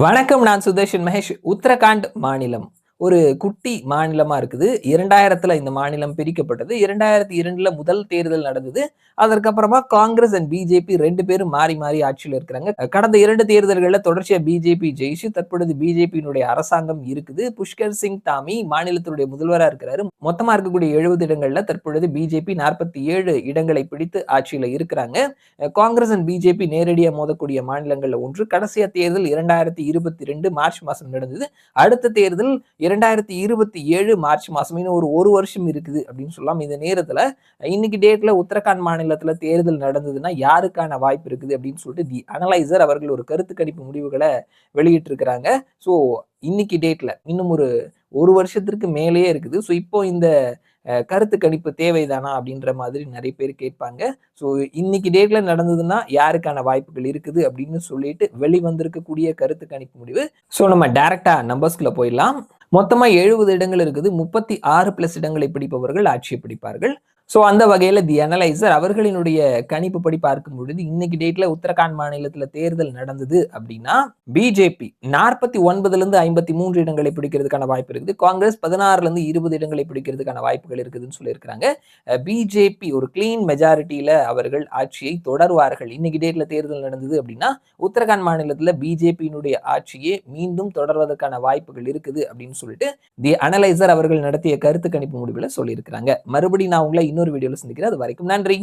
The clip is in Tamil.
வணக்கம் நான் சுதர்ஷன் மகேஷ் உத்தரகாண்ட் மாநிலம். ஒரு குட்டி மாநிலமா இருக்குது. இரண்டாயிரத்துல இந்த மாநிலம் பிரிக்கப்பட்டது. இரண்டாயிரத்தி இரண்டுல முதல் தேர்தல் நடந்தது. அதற்கப்புறமா காங்கிரஸ் அண்ட் பிஜேபி ரெண்டு பேரும் மாறி மாறி ஆட்சியில் இருக்கிறாங்க. கடந்த இரண்டு தேர்தல்களில் தொடர்ச்சியா பிஜேபி ஜெயிச்சு தற்பொழுது பிஜேபியினுடைய அரசாங்கம் இருக்குது. புஷ்கர் சிங் தாமி மாநிலத்தினுடைய முதல்வராக இருக்கிறாரு. மொத்தமா இருக்கக்கூடிய எழுபது இடங்கள்ல தற்பொழுது பிஜேபி நாற்பத்தி ஏழு இடங்களை பிடித்து ஆட்சியில இருக்கிறாங்க. காங்கிரஸ் அண்ட் பிஜேபி நேரடியாக மோதக்கூடிய மாநிலங்கள்ல ஒன்று. கடைசியா தேர்தல் இரண்டாயிரத்தி இருபத்தி ரெண்டு மார்ச் மாசம் நடந்தது. அடுத்த தேர்தல் இரண்டாயிரத்தி இருபத்தி ஏழு மார்ச் மாசம். இன்னும் ஒரு ஒரு வருஷம் இருக்குது அப்படின்னு சொல்லலாம் இந்த நேரத்துல இன்னைக்கு டேட்ல உத்தரகாண்ட் மாநிலத்துல தேர்தல் நடந்ததுன்னா யாருக்கான வாய்ப்பு இருக்குது அப்படின்னு சொல்லிட்டு தி அனலைசர் அவர்கள் ஒரு கருத்து கணிப்பு முடிவுகளை வெளியிட்டு இருக்கிறாங்க ஸோ இன்னைக்கு டேட்ல இன்னும் ஒரு ஒரு வருஷத்திற்கு மேலேயே இருக்குது. ஸோ இப்போ இந்த கருத்து கணிப்பு தேவைதானா அப்படின்ற மாதிரி நிறைய பேர் கேட்பாங்க. ஸோ இன்னைக்கு டேட்ல நடந்ததுன்னா யாருக்கான வாய்ப்புகள் இருக்குது அப்படின்னு சொல்லிட்டு வெளிவந்திருக்கக்கூடிய கருத்து கணிப்பு முடிவு. ஸோ நம்ம டேரெக்டாக நம்பர்ஸ்குள்ள போயிடலாம். மொத்தமா எழுபது இடங்கள் இருக்குது. முப்பத்தி ஆறு பிளஸ் இடங்களை பிடிப்பவர்கள் ஆட்சியை பிடிப்பார்கள். ஸோ அந்த வகையில் தி அனலைசர் அவர்களினுடைய கணிப்பு படி பார்க்கும் பொழுது இன்னைக்கு டேட்ல உத்தரகாண்ட் மாநிலத்தில் தேர்தல் நடந்தது அப்படின்னா பிஜேபி நாற்பத்தி ஒன்பதுல இருந்து ஐம்பத்தி மூன்று இடங்களை பிடிக்கிறதுக்கான வாய்ப்பு இருக்குது. காங்கிரஸ் பதினாறுல இருந்து இருபது இடங்களை பிடிக்கிறதுக்கான வாய்ப்புகள் இருக்குதுன்னு சொல்லியிருக்கிறாங்க. பிஜேபி ஒரு கிளீன் மெஜாரிட்டியில் அவர்கள் ஆட்சியை தொடர்வார்கள். இன்னைக்கு டேட்ல தேர்தல் நடந்தது அப்படின்னா உத்தரகாண்ட் மாநிலத்தில் பிஜேபியினுடைய ஆட்சியே மீண்டும் தொடர்வதற்கான வாய்ப்புகள் இருக்குது அப்படின்னு சொல்லிட்டு தி அனலைசர் அவர்கள் நடத்திய கருத்து கணிப்பு முடிவில் சொல்லியிருக்கிறாங்க. மறுபடியும் நான் உங்களை இன்னொரு வீடியோவில் சந்திக்கிறேன். அது வரைக்கும் நன்றி.